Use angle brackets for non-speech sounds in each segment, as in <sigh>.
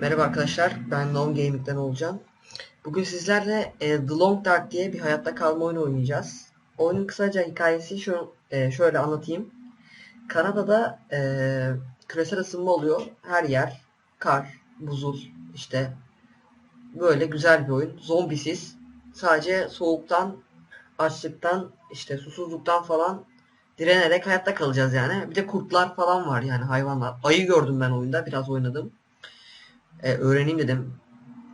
Merhaba arkadaşlar, ben Long Gaming'den olacağım. Bugün sizlerle e, The Long Dark diye bir hayatta kalma oyunu oynayacağız. Oyunun kısaca hikayesi şu, e, şöyle anlatayım. Kanada'da e, küresel ısınma oluyor. Her yer kar, buzul, işte böyle güzel bir oyun. Zombisiz. Sadece soğuktan, açlıktan, işte susuzluktan falan direnerek hayatta kalacağız yani. Bir de kurtlar falan var yani hayvanlar. Ayı gördüm ben oyunda, biraz oynadım e, öğreneyim dedim.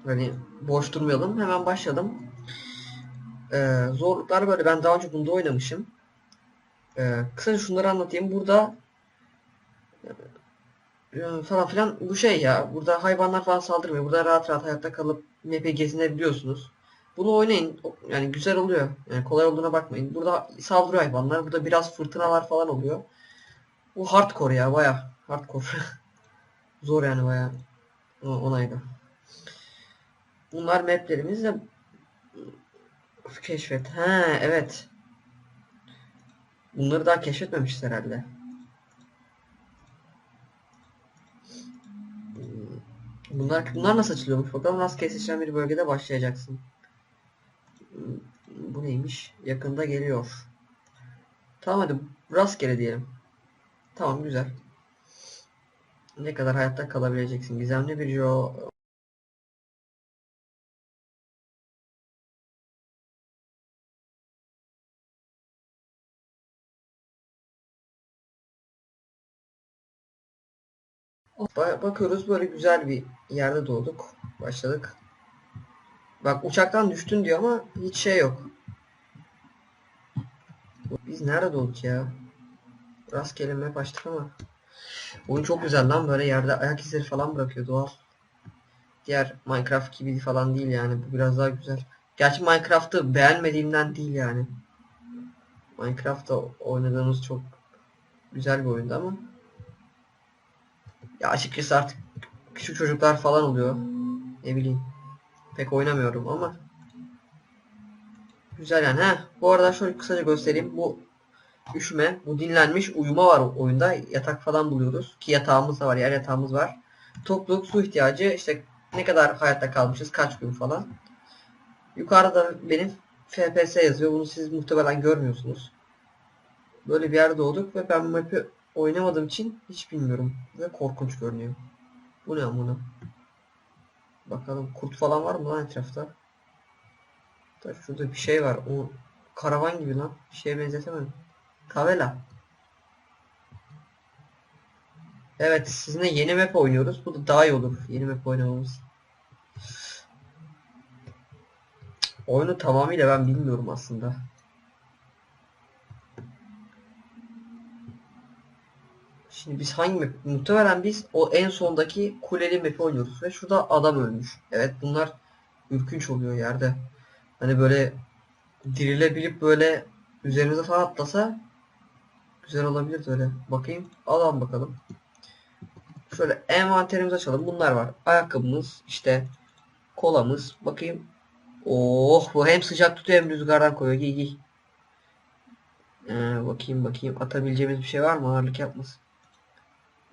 Hani boş durmayalım. Hemen başladım. E, zorluklar böyle. Ben daha önce bunda oynamışım. E, kısaca şunları anlatayım. Burada e, falan filan bu şey ya. Burada hayvanlar falan saldırmıyor. Burada rahat rahat hayatta kalıp map'e gezinebiliyorsunuz. Bunu oynayın. Yani güzel oluyor. Yani kolay olduğuna bakmayın. Burada saldırıyor hayvanlar. Burada biraz fırtınalar falan oluyor. Bu hardcore ya baya. Hardcore. <laughs> Zor yani baya. O- onayla. Bunlar maplerimiz de keşfet. Ha evet. Bunları daha keşfetmemişiz herhalde. Bunlar bunlar nasıl açılıyormuş? Bakalım rastgele seçilen bir bölgede başlayacaksın. Bu neymiş? Yakında geliyor. Tamam hadi rastgele diyelim. Tamam güzel. Ne kadar hayatta kalabileceksin? Gizemli bir jo Ba- bakıyoruz böyle güzel bir yerde doğduk. Başladık. Bak uçaktan düştün diyor ama hiç şey yok. Biz nerede doğduk ya? Rastgele map açtık ama. Oyun çok güzel lan böyle yerde ayak izleri falan bırakıyor doğal. Diğer Minecraft gibi falan değil yani bu biraz daha güzel. Gerçi Minecraft'ı beğenmediğimden değil yani. Minecraft'ta oynadığımız çok güzel bir oyundu ama. Ya açıkçası artık küçük çocuklar falan oluyor. Ne bileyim. Pek oynamıyorum ama. Güzel yani. Heh, bu arada şöyle kısaca göstereyim. Bu üşüme, bu dinlenmiş uyuma var oyunda. Yatak falan buluyoruz. Ki yatağımız da var, yer yatağımız var. Tokluk, su ihtiyacı, işte ne kadar hayatta kalmışız, kaç gün falan. Yukarıda benim FPS yazıyor. Bunu siz muhtemelen görmüyorsunuz. Böyle bir yerde doğduk ve ben bu map'i oynamadığım için hiç bilmiyorum. Ve korkunç görünüyor. Bu ne amına? Bakalım kurt falan var mı lan etrafta? Da şurada bir şey var. O karavan gibi lan. Bir şeye benzetemedim. Tavela. Evet sizinle yeni map oynuyoruz. Bu da daha iyi olur. Yeni map oynamamız. Oyunu tamamıyla ben bilmiyorum aslında. Şimdi biz hangi map? Muhtemelen biz o en sondaki kuleli map'i oynuyoruz ve şurada adam ölmüş. Evet bunlar ürkünç oluyor yerde. Hani böyle dirilebilip böyle üzerimize falan atlasa güzel olabilir öyle. Bakayım. Alalım bakalım. Şöyle envanterimizi açalım. Bunlar var. Ayakkabımız, işte kolamız. Bakayım. Oh bu hem sıcak tutuyor hem rüzgardan koyuyor. Giy giy. Ee, bakayım bakayım. Atabileceğimiz bir şey var mı? Ağırlık yapmasın.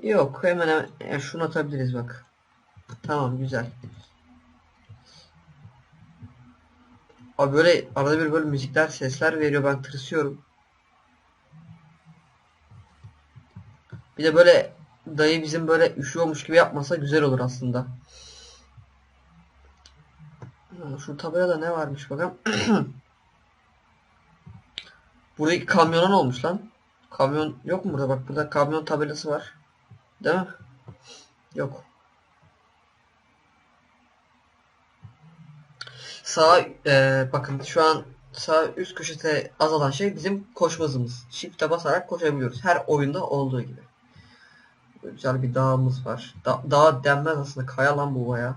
Yok hemen hemen e, şunu atabiliriz bak. Tamam güzel. Abi böyle arada bir böyle müzikler sesler veriyor ben tırsıyorum. Bir de böyle dayı bizim böyle üşüyormuş gibi yapmasa güzel olur aslında. Şu tabelada ne varmış bakalım. <clears throat> Buradaki kamyona ne olmuş lan? Kamyon yok mu burada? Bak burada kamyon tabelası var. Mi? Yok. Sağ e, bakın şu an sağ üst köşede azalan şey bizim koşma hızımız. Shift'e basarak koşabiliyoruz. Her oyunda olduğu gibi. Böyle Güzel bir dağımız var. Da dağ denmez aslında. Kaya lan bu baya.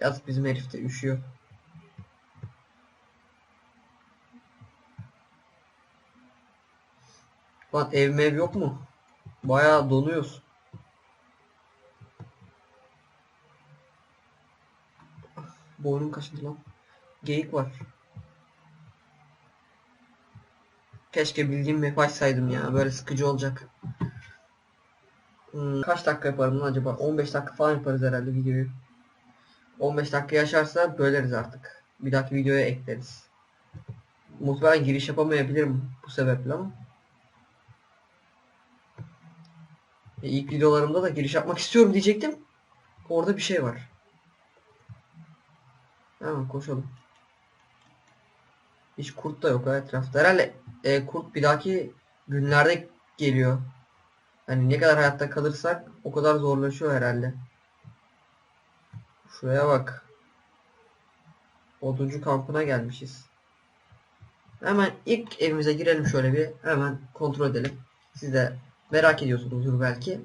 Yazık bizim herif de üşüyor. Lan ev mev yok mu? Bayağı donuyoruz. Boynum kaşındı lan. Geyik var. Keşke bildiğim map açsaydım ya. Böyle sıkıcı olacak. Hmm, kaç dakika yaparım lan acaba? 15 dakika falan yaparız herhalde videoyu. 15 dakika yaşarsa böleriz artık. Bir dahaki videoya ekleriz. Muhtemelen giriş yapamayabilirim bu sebeple ama. E, ilk videolarımda da giriş yapmak istiyorum diyecektim. Orada bir şey var. Hemen koşalım. Hiç kurt da yok ha etrafta. Herhalde e, kurt bir dahaki günlerde geliyor. Hani ne kadar hayatta kalırsak o kadar zorlaşıyor herhalde. Şuraya bak. Oduncu kampına gelmişiz. Hemen ilk evimize girelim şöyle bir. Hemen kontrol edelim. Siz de merak ediyorsunuzdur belki.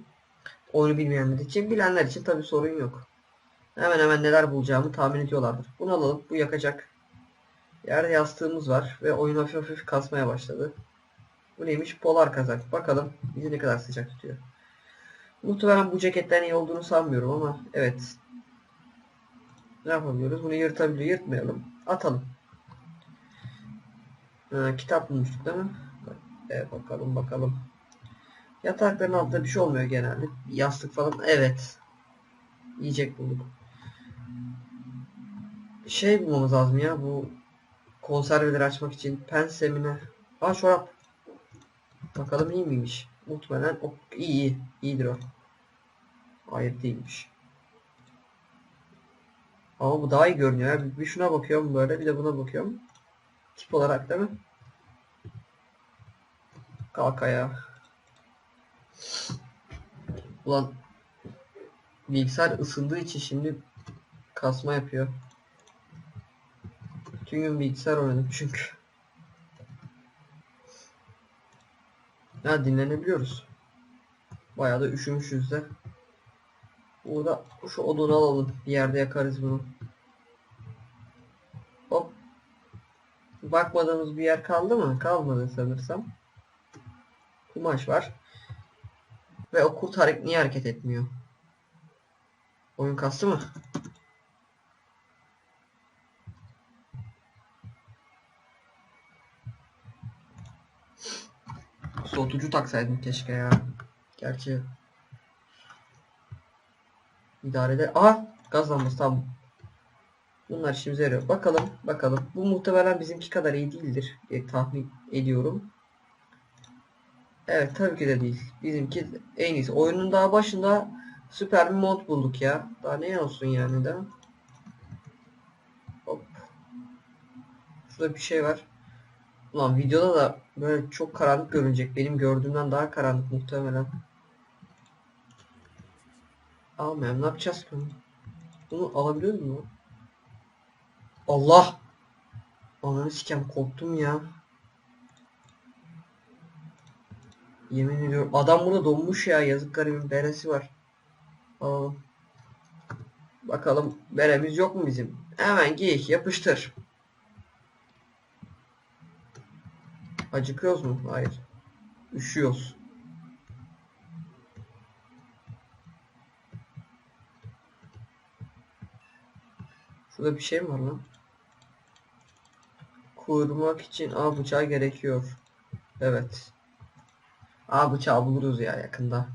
Oyunu bilmeyenler için. Bilenler için tabi sorun yok. Hemen hemen neler bulacağımı tahmin ediyorlardır. Bunu alalım. Bu yakacak. Yerde yastığımız var. Ve oyun hafif hafif kasmaya başladı. Bu neymiş? Polar kazak. Bakalım bizi ne kadar sıcak tutuyor. Muhtemelen bu ceketten iyi olduğunu sanmıyorum ama evet. Ne yapabiliyoruz? Bunu yırtabiliyor. Yırtmayalım. Atalım. Ha, kitap bulmuştuk değil mi? Evet bakalım bakalım. Yatakların altında bir şey olmuyor genelde. Yastık falan. Evet. Yiyecek bulduk. Şey bulmamız lazım ya bu konserveleri açmak için pensemine. Aa çorap. Bakalım iyi miymiş? Muhtemelen o iyi iyi. İyidir o. Hayır değilmiş. Ama bu daha iyi görünüyor. ya. Bir, bir şuna bakıyorum böyle bir de buna bakıyorum. Tip olarak değil mi? Kalk ayağa. Ulan bilgisayar ısındığı için şimdi kasma yapıyor. Bütün gün bilgisayar oynadım çünkü. Ya dinlenebiliyoruz. Bayağı da üşümüşüz de. Burada şu odunu alalım. Bir yerde yakarız bunu. Hop. Bakmadığımız bir yer kaldı mı? Kalmadı sanırsam. Kumaş var. Ve o kurt hareket niye hareket etmiyor? Oyun kastı mı? Soğutucu taksaydım keşke ya. Gerçi idare eder. Aha gaz lambası tamam. Bunlar işimize yarıyor. Bakalım bakalım. Bu muhtemelen bizimki kadar iyi değildir diye tahmin ediyorum. Evet tabii ki de değil. Bizimki en iyisi. Oyunun daha başında süper bir mod bulduk ya. Daha ne olsun yani değil mi? Hop. Şurada bir şey var. Ulan videoda da böyle çok karanlık görünecek. Benim gördüğümden daha karanlık muhtemelen. Almayalım. Ne yapacağız onu? Bunu alabiliyor mu? Allah! Ananı sikem korktum ya. Yemin ediyorum adam burada donmuş ya yazık garibin beresi var. Alalım. Bakalım beremiz yok mu bizim? Hemen giy yapıştır. Acıkıyoruz mu? Hayır. Üşüyoruz. Şurada bir şey mi var lan? Kurmak için A bıçağı gerekiyor. Evet. A bıçağı buluruz ya yakında.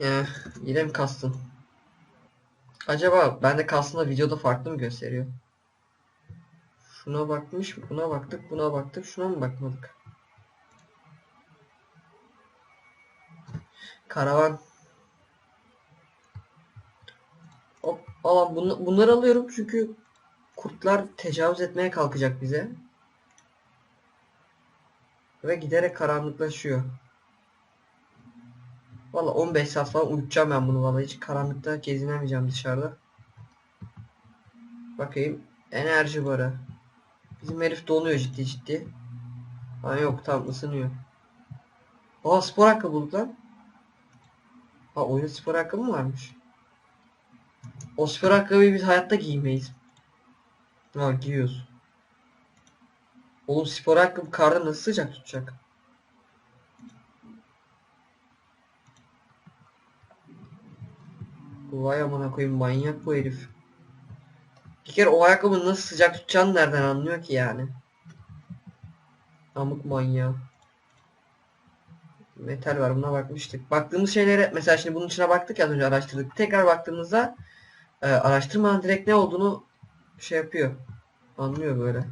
Eh, yine mi kastın? Acaba ben de kastımda videoda farklı mı gösteriyor? Şuna bakmış, buna baktık, buna baktık, şuna mı bakmadık? Karavan. Hop, alan bunu, bunları alıyorum çünkü kurtlar tecavüz etmeye kalkacak bize. Ve giderek karanlıklaşıyor. Valla 15 saat falan uyutacağım ben bunu valla hiç karanlıkta gezinemeyeceğim dışarıda. Bakayım. Enerji barı. Bizim herif donuyor ciddi ciddi. Ha yok tam ısınıyor. Aa spor ayakkabı bulduk lan. Ha oyunda spor ayakkabı mı varmış? O spor ayakkabıyı biz hayatta giymeyiz. Ha giyiyoruz. Oğlum spor ayakkabı karda nasıl sıcak tutacak? Vay amına koyayım manyak bu herif. Bir kere o ayakkabını nasıl sıcak tutacağını nereden anlıyor ki yani? Amık manyağı. Metal var buna bakmıştık. Baktığımız şeylere mesela şimdi bunun içine baktık ya az önce araştırdık. Tekrar baktığımızda e, araştırmanın direkt ne olduğunu şey yapıyor. Anlıyor böyle.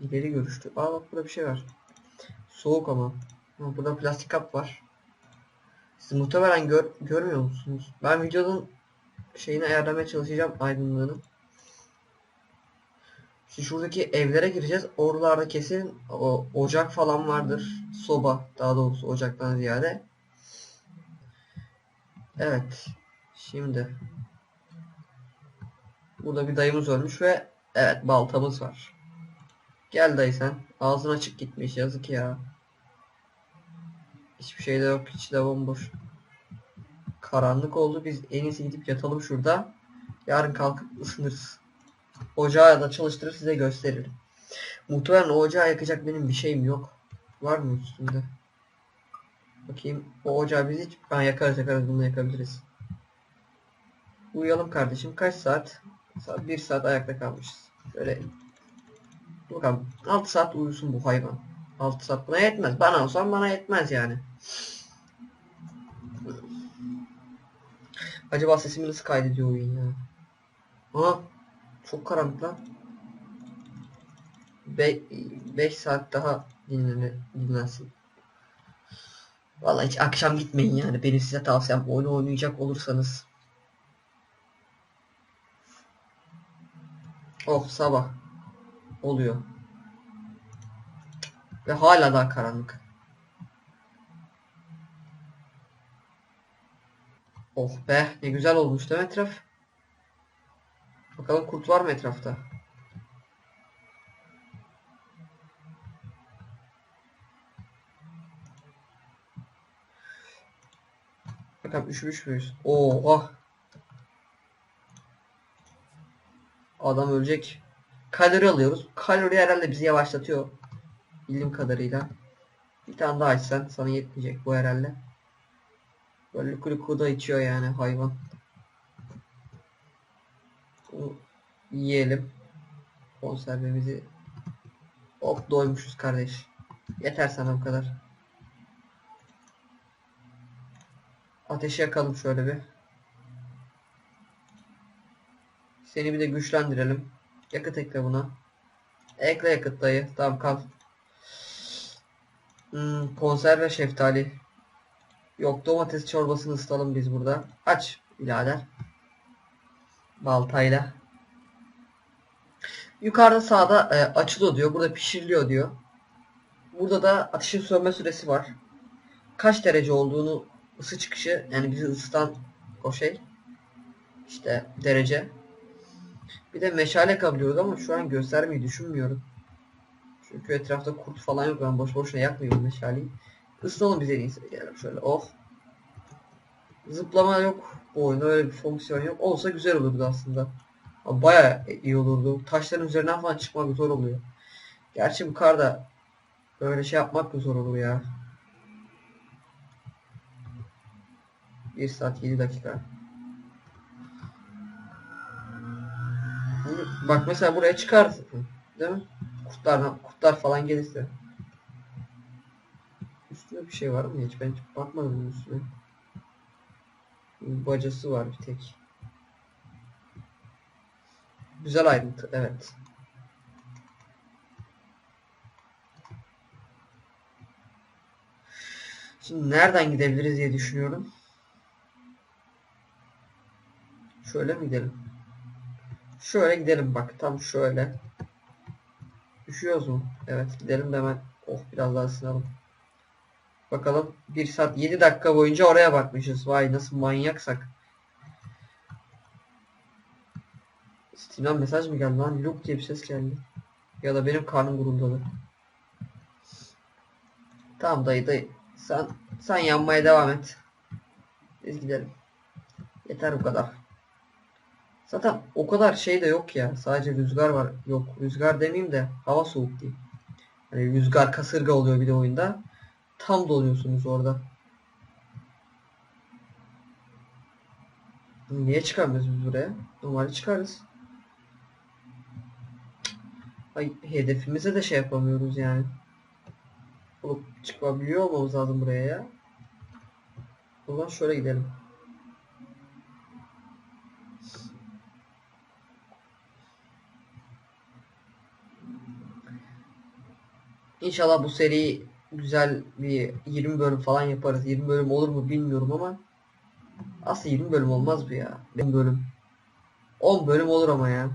İleri görüşlü. Aa bak burada bir şey var. Soğuk ama. Ha, burada plastik kap var. Siz muhtemelen gör, görmüyor musunuz? Ben videonun şeyini ayarlamaya çalışacağım aydınlığını. Şimdi şuradaki evlere gireceğiz. Oralarda kesin o ocak falan vardır. Soba daha doğrusu ocaktan ziyade. Evet. Şimdi. Burada bir dayımız ölmüş ve evet baltamız var. Gel dayı sen. Ağzın açık gitmiş yazık ya. Hiçbir şey de yok. içi de bomboş. Karanlık oldu. Biz en iyisi gidip yatalım şurada. Yarın kalkıp ısınırız. Ocağı da çalıştırıp size gösteririm. Muhtemelen ocağı yakacak benim bir şeyim yok. Var mı üstünde? Bakayım. O ocağı biz hiç... Ben yakarız yakarız bunu yakabiliriz. Uyuyalım kardeşim. Kaç saat? 1 saat ayakta kalmışız. Şöyle Bakalım 6 saat uyusun bu hayvan. 6 saat buna yetmez. Bana olsam bana yetmez yani. Acaba sesimi nasıl kaydediyor oyun ya? Aha çok karanlık lan. 5 saat daha dinlen dinlensin. Vallahi hiç akşam gitmeyin yani. Benim size tavsiyem oyunu oynayacak olursanız. Oh sabah oluyor. Ve hala daha karanlık. Oh be ne güzel olmuş değil mi etraf? Bakalım kurt var mı etrafta? Bakalım üşümüş müyüz? Oo oh. Adam ölecek. Kalori alıyoruz. Kalori herhalde bizi yavaşlatıyor. Bildiğim kadarıyla. Bir tane daha açsan sana yetmeyecek bu herhalde. Böyle kuru da içiyor yani hayvan. Bunu yiyelim. Konservemizi. Hop doymuşuz kardeş. Yeter sana bu kadar. Ateşi yakalım şöyle bir. Seni bir de güçlendirelim. Yakıt ekle buna. Ekle yakıt dayı. Tamam kal. Hmm, konserve şeftali. Yok domates çorbasını ısıtalım biz burada. Aç birader. Baltayla. Yukarıda sağda e, açılıyor diyor. Burada pişiriliyor diyor. Burada da ateşin sönme süresi var. Kaç derece olduğunu ısı çıkışı yani bizi ısıtan o şey. İşte derece. Bir de meşale yakabiliyoruz ama şu an göstermeyi düşünmüyorum. Çünkü etrafta kurt falan yok. Ben boş boşuna yakmıyorum meşaleyi. Isınalım bize iyisi. Gelelim şöyle. Oh. Zıplama yok. Bu oyunda öyle bir fonksiyon yok. Olsa güzel olurdu aslında. Baya iyi olurdu. Taşların üzerinden falan çıkmak zor oluyor. Gerçi bu karda böyle şey yapmak da zor olur ya. 1 saat 7 dakika. Bak mesela buraya çıkar. Değil mi? Kurtlar, kurtlar falan gelirse. Üstünde bir şey var mı hiç? Ben hiç bakmadım üstüne. Bacası var bir tek. Güzel ayrıntı, evet. Şimdi nereden gidebiliriz diye düşünüyorum. Şöyle mi gidelim? Şöyle gidelim bak tam şöyle. Üşüyoruz mu? Evet gidelim de hemen. Oh biraz daha ısınalım. Bakalım 1 saat 7 dakika boyunca oraya bakmışız. Vay nasıl manyaksak. Steam'den mesaj mı geldi lan? Look diye bir ses geldi. Ya da benim karnım guruldadı. Tamam dayı dayı. Sen sen yanmaya devam et. Biz gidelim. Yeter bu kadar. Zaten o kadar şey de yok ya. Sadece rüzgar var. Yok rüzgar demeyeyim de hava soğuk değil. Hani rüzgar kasırga oluyor bir de oyunda. Tam donuyorsunuz orada. Niye çıkamıyoruz biz buraya? Normalde çıkarız. Ay hedefimize de şey yapamıyoruz yani. Olup çıkabiliyor olmamız lazım buraya ya. O şöyle gidelim. İnşallah bu seri güzel bir 20 bölüm falan yaparız. 20 bölüm olur mu bilmiyorum ama aslında 20 bölüm olmaz bu ya. 10 bölüm. 10 bölüm olur ama ya.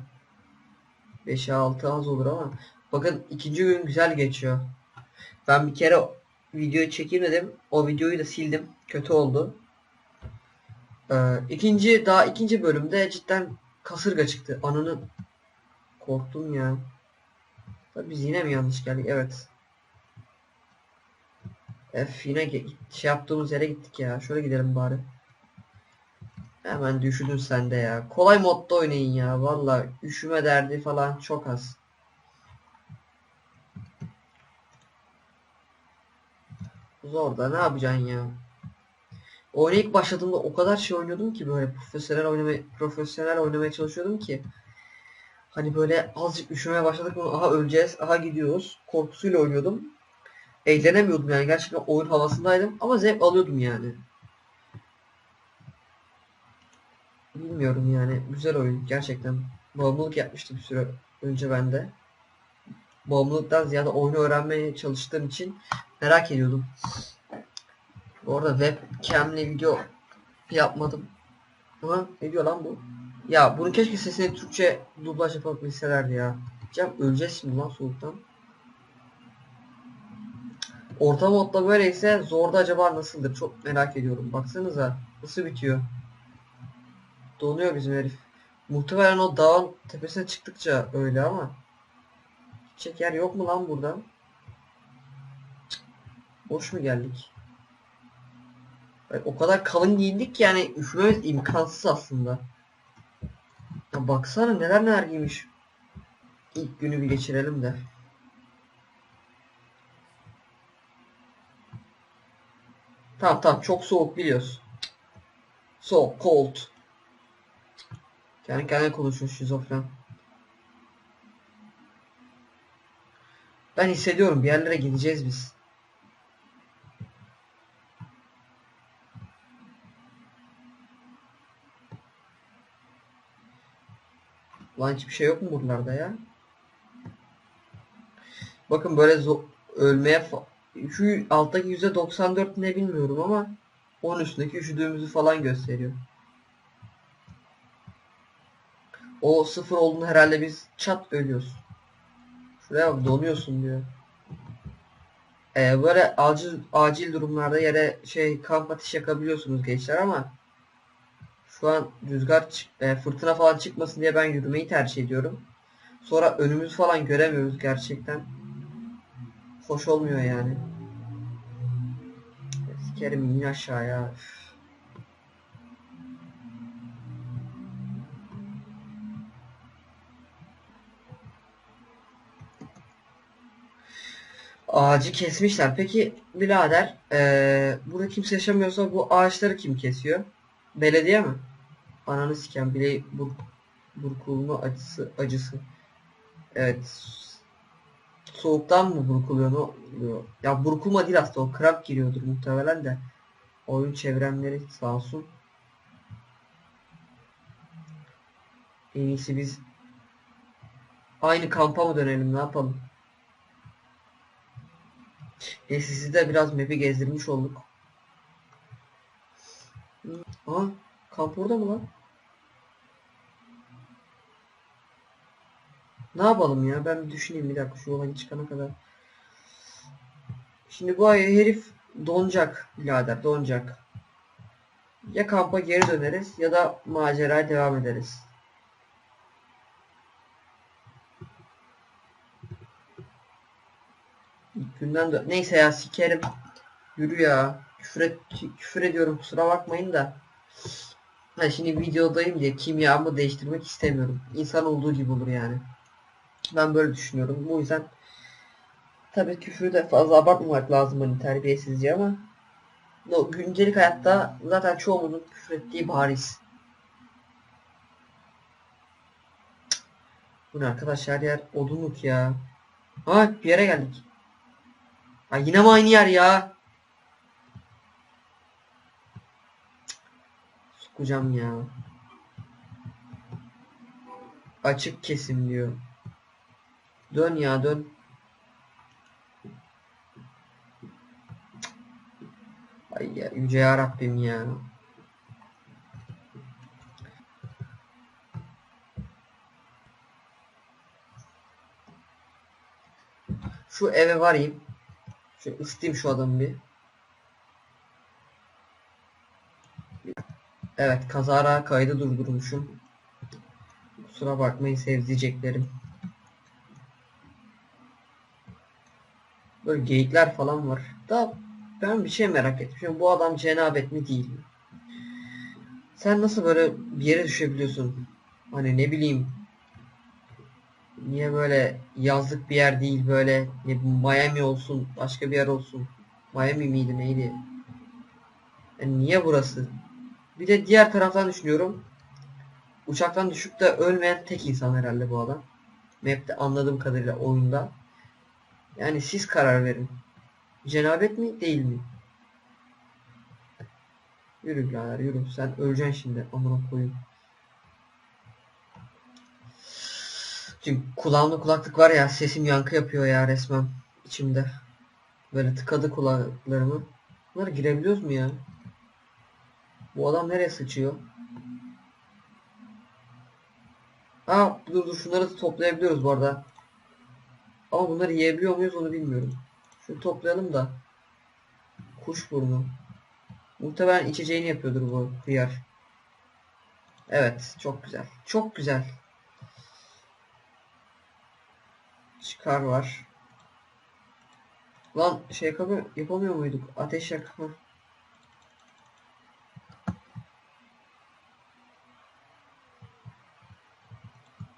5'e 6 az olur ama bakın ikinci gün güzel geçiyor. Ben bir kere videoyu çekeyim dedim. O videoyu da sildim. Kötü oldu. Ee, ikinci daha ikinci bölümde cidden kasırga çıktı. Ananı korktum ya. Tabii biz yine mi yanlış geldik? Evet. F yine şey yaptığımız yere gittik ya. Şöyle gidelim bari. Hemen düşürdün sen de ya. Kolay modda oynayın ya. Valla üşüme derdi falan çok az. Zor da ne yapacaksın ya? Oyuna ilk başladığımda o kadar şey oynuyordum ki böyle profesyonel oynamaya profesyonel oynamaya çalışıyordum ki hani böyle azıcık üşümeye başladık mı aha öleceğiz aha gidiyoruz korkusuyla oynuyordum eğlenemiyordum yani gerçekten oyun havasındaydım ama zevk alıyordum yani bilmiyorum yani güzel oyun gerçekten bağımlılık yapmıştı bir süre önce bende bağımlılıktan ziyade oyunu öğrenmeye çalıştığım için merak ediyordum bu arada webcam'le video yapmadım. Ama ne diyor lan bu? Ya bunu keşke sesini Türkçe dublaj yapabilselerdi ya. Cem öleceğiz şimdi lan soğuktan. Orta modda böyleyse zorda acaba nasıldır? Çok merak ediyorum. Baksanıza nasıl bitiyor. Donuyor bizim herif. Muhtemelen o dağın tepesine çıktıkça öyle ama. Çek yer yok mu lan burada? Cık. Boş mu geldik? O kadar kalın giyindik ki yani üşümemiz imkansız aslında. Ya baksana neler neler giymiş. İlk günü bir geçirelim de. Tamam tamam çok soğuk biliyoruz. So cold. Kendi kendine konuşuyor şizofren. Ben hissediyorum bir yerlere gideceğiz biz. Lan hiçbir şey yok mu buralarda ya? Bakın böyle ölmeye şu alttaki %94 ne bilmiyorum ama onun üstündeki üşüdüğümüzü falan gösteriyor. O sıfır olduğunu herhalde biz çat ölüyoruz. Şuraya bak donuyorsun diyor. Ee, böyle acil acil durumlarda yere şey kamp ateşi yakabiliyorsunuz gençler ama şu an rüzgar e, fırtına falan çıkmasın diye ben yürümeyi tercih ediyorum. Sonra önümüzü falan göremiyoruz gerçekten. Hoş olmuyor yani. Sikerim in aşağıya. Üf. Ağacı kesmişler. Peki birader, eee burada kimse yaşamıyorsa bu ağaçları kim kesiyor? Belediye mi? Ananı siken bile bur burkulma acısı acısı. Evet. Soğuktan mı burkuluyor ne oluyor? Ya burkulma değil aslında o kramp giriyordur muhtemelen de. Oyun çevremleri sağ olsun. En iyisi biz aynı kampa mı dönelim ne yapalım? E sizi de biraz map'i gezdirmiş olduk. Aa, kamp orada mı lan? Ne yapalım ya? Ben bir düşüneyim bir dakika şu olay çıkana kadar. Şimdi bu ay herif donacak birader donacak. Ya kampa geri döneriz ya da maceraya devam ederiz. İlk günden de neyse ya sikerim. Yürü ya. Küfür, et, küfür ediyorum kusura bakmayın da. Ha şimdi videodayım diye kimyamı değiştirmek istemiyorum. İnsan olduğu gibi olur yani. Ben böyle düşünüyorum. Bu yüzden tabii küfürü de fazla abartmamak lazım hani terbiyesizce ama no, gündelik hayatta zaten çoğumuzun küfür ettiği bariz. Bu ne arkadaş her yer odunluk ya. Ha bir yere geldik. Ha yine mi aynı yer ya? Sokacağım ya. Açık kesim diyor. Dön ya dön. Ay ya yüce ya Rabbim ya. Şu eve varayım. Şu ısıtayım şu adamı bir. Evet kazara kaydı durdurmuşum. Kusura bakmayın sevdiceklerim. Böyle geyikler falan var. Da ben bir şey merak ettim. Şimdi bu adam cenabet mi değil mi? Sen nasıl böyle bir yere düşebiliyorsun? Hani ne bileyim. Niye böyle yazlık bir yer değil böyle ne Miami olsun başka bir yer olsun. Miami miydi neydi? Yani niye burası? Bir de diğer taraftan düşünüyorum. Uçaktan düşüp de ölmeyen tek insan herhalde bu adam. Map'te anladığım kadarıyla oyunda. Yani siz karar verin. Cenabet mi değil mi? Yürü birader yürü. Sen öleceksin şimdi. Amına koyayım. Çünkü kulağımda kulaklık var ya sesim yankı yapıyor ya resmen içimde. Böyle tıkadı kulaklarımı. Bunlara girebiliyoruz mu ya? Bu adam nereye sıçıyor? Aa dur dur şunları toplayabiliyoruz bu arada. Ama bunları yiyebiliyor muyuz onu bilmiyorum. Şunu toplayalım da. Kuş burnu. Muhtemelen içeceğini yapıyordur bu hıyar. Evet çok güzel. Çok güzel. Çıkar var. Lan şey yapamıyor, yapamıyor muyduk? Ateş yakma.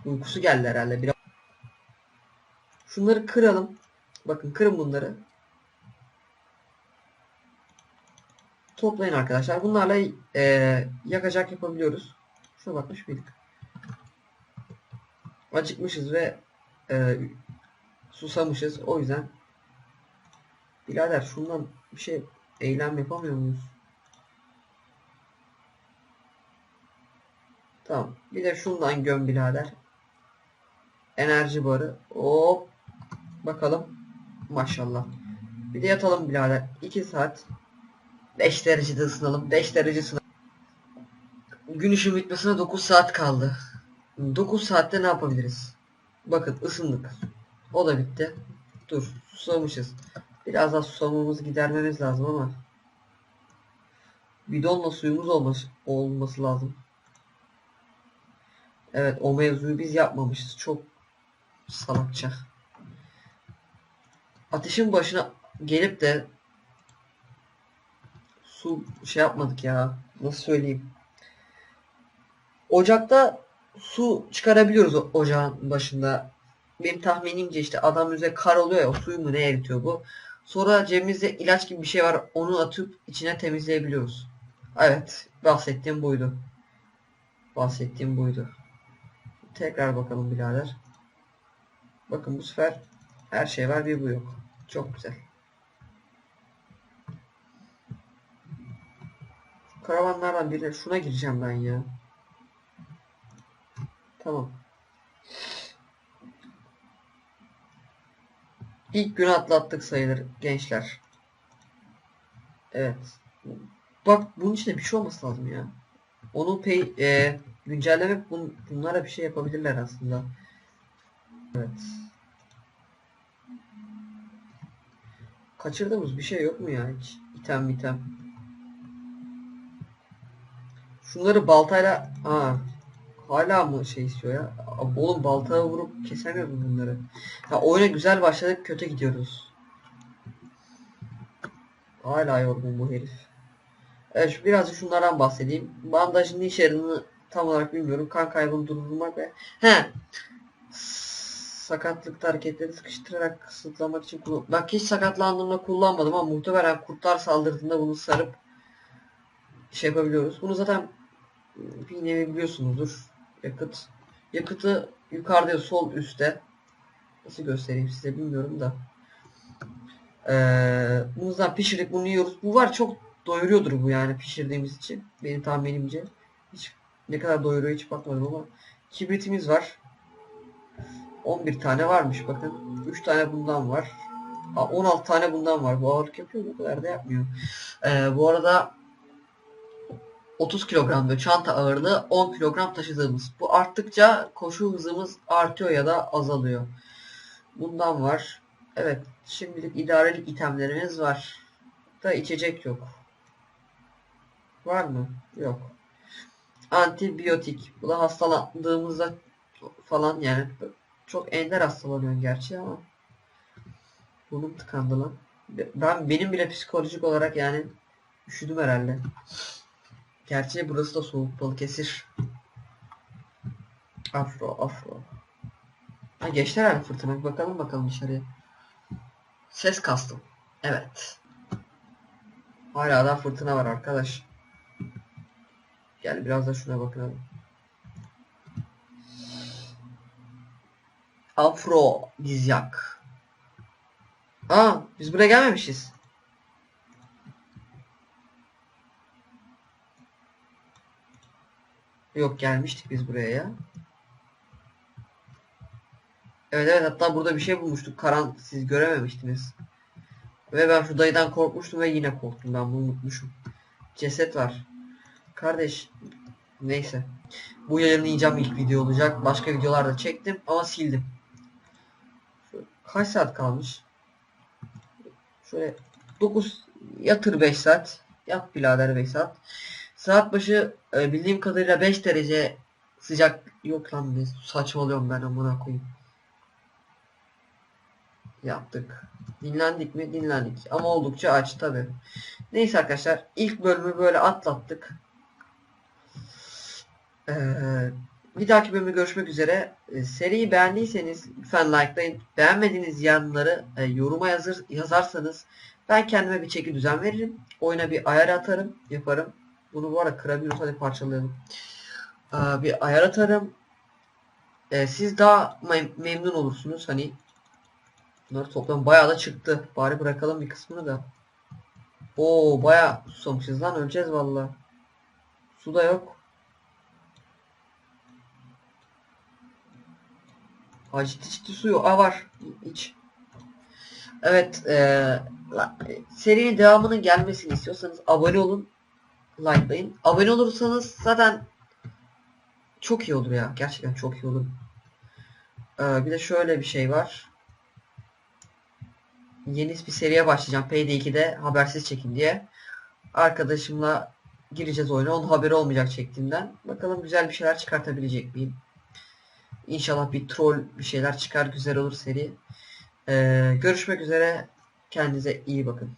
Uykusu geldi herhalde biraz. Şunları kıralım. Bakın kırın bunları. Toplayın arkadaşlar. Bunlarla e, yakacak yapabiliyoruz. Şuna bakmış mıydık? Acıkmışız ve e, susamışız. O yüzden birader şundan bir şey eylem yapamıyor muyuz? Tamam. Bir de şundan göm birader. Enerji barı. Hop. Bakalım. Maşallah. Bir de yatalım birader. 2 saat. 5 derecede ısınalım. 5 derece ısınalım. Gün ışığı bitmesine 9 saat kaldı. 9 saatte ne yapabiliriz? Bakın ısındık. O da bitti. Dur. Susamışız. Biraz daha susamamızı gidermemiz lazım ama. Bidonla suyumuz olması, olması lazım. Evet o mevzuyu biz yapmamışız. Çok salakça. Ateşin başına gelip de su şey yapmadık ya. Nasıl söyleyeyim? Ocakta su çıkarabiliyoruz ocağın başında. Benim tahminimce işte adam üzerine kar oluyor ya o suyu mu ne eritiyor bu. Sonra cebimizde ilaç gibi bir şey var. Onu atıp içine temizleyebiliyoruz. Evet. Bahsettiğim buydu. Bahsettiğim buydu. Tekrar bakalım birader. Bakın bu sefer her şey var bir bu yok. Çok güzel. Karavanlardan birine şuna gireceğim ben ya. Tamam. İlk günü atlattık sayılır gençler. Evet. Bak bunun içinde bir şey olması lazım ya. Onu pay, e, güncellemek bun, bunlara bir şey yapabilirler aslında. Evet. Kaçırdığımız bir şey yok mu ya hiç? İtem item. Şunları baltayla... Aa, hala mı şey istiyor ya? Oğlum baltaya vurup kesemiyor mu bunları? Ya oyuna güzel başladık kötü gidiyoruz. Hala yorgun bu herif. Evet birazcık şunlardan bahsedeyim. Bandajın işe yaradığını tam olarak bilmiyorum. Kan kaybını durdurmak ve... He! Sakatlıkta hareketleri sıkıştırarak kısıtlamak için kullan... Bak hiç sakatlandığımda kullanmadım ama muhtemelen kurtlar saldırdığında bunu sarıp şey yapabiliyoruz. Bunu zaten bir nevi biliyorsunuzdur. Yakıt Yakıtı yukarıda sol üstte. Nasıl göstereyim size bilmiyorum da. Ee, bundan pişirdik bunu yiyoruz. Bu var çok doyuruyordur bu yani pişirdiğimiz için. Benim tahminimce. Hiç ne kadar doyuruyor hiç bakmadım ama. Kibritimiz var. 11 tane varmış bakın. 3 tane bundan var. Aa, 16 tane bundan var. Bu ağırlık yapıyor? O kadar da yapmıyor. Ee, bu arada 30 kilogram ve çanta ağırlığı 10 kilogram taşıdığımız. Bu arttıkça koşu hızımız artıyor ya da azalıyor. Bundan var. Evet. Şimdilik idarelik itemlerimiz var. Da içecek yok. Var mı? Yok. Antibiyotik. Bu da hastalandığımızda falan yani çok ender hastalanıyorsun gerçi ama burnum tıkandı lan. Ben benim bile psikolojik olarak yani üşüdüm herhalde. Gerçi burası da soğuk Balıkesir. Afro, afro. Ha geçti herhalde fırtına. Bakalım bakalım dışarıya. Ses kastım. Evet. Hala da fırtına var arkadaş. Gel biraz da şuna bakalım. Afro dizyak. Aa, biz buraya gelmemişiz. Yok gelmiştik biz buraya ya. Evet evet hatta burada bir şey bulmuştuk. Karan siz görememiştiniz. Ve ben şu dayıdan korkmuştum ve yine korktum. Ben bunu unutmuşum. Ceset var. Kardeş neyse. Bu yayınlayacağım ilk video olacak. Başka videolarda çektim ama sildim. Kaç saat kalmış? Şöyle 9 yatır 5 saat. Yat birader 5 saat. Saat başı e, bildiğim kadarıyla 5 derece sıcak yok lan biz saçmalıyorum ben amına koyayım. Yaptık. Dinlendik mi? Dinlendik. Ama oldukça aç tabi. Neyse arkadaşlar ilk bölümü böyle atlattık. Ee, bir dahaki bölümde görüşmek üzere. Ee, seriyi beğendiyseniz lütfen likelayın. Beğenmediğiniz yanları e, yoruma yazır, yazarsanız ben kendime bir çeki düzen veririm. Oyuna bir ayar atarım. Yaparım. Bunu bu arada kırabiliyoruz. Hadi parçalayalım. Ee, bir ayar atarım. Ee, siz daha mem- memnun olursunuz. Hani bunları toplam bayağı da çıktı. Bari bırakalım bir kısmını da. Oo bayağı susamışız lan. Öleceğiz valla. Su da yok. Ha ciddi ciddi su yok. Aa var. İç. Evet. Ee, serinin devamının gelmesini istiyorsanız abone olun. Likelayın. Abone olursanız zaten çok iyi olur ya. Gerçekten çok iyi olur. Ee, bir de şöyle bir şey var. Yeni bir seriye başlayacağım. Payday 2'de habersiz çekin diye. Arkadaşımla gireceğiz oyuna. Onun haberi olmayacak çektiğimden. Bakalım güzel bir şeyler çıkartabilecek miyim? İnşallah bir troll bir şeyler çıkar. Güzel olur seri. Ee, görüşmek üzere. Kendinize iyi bakın.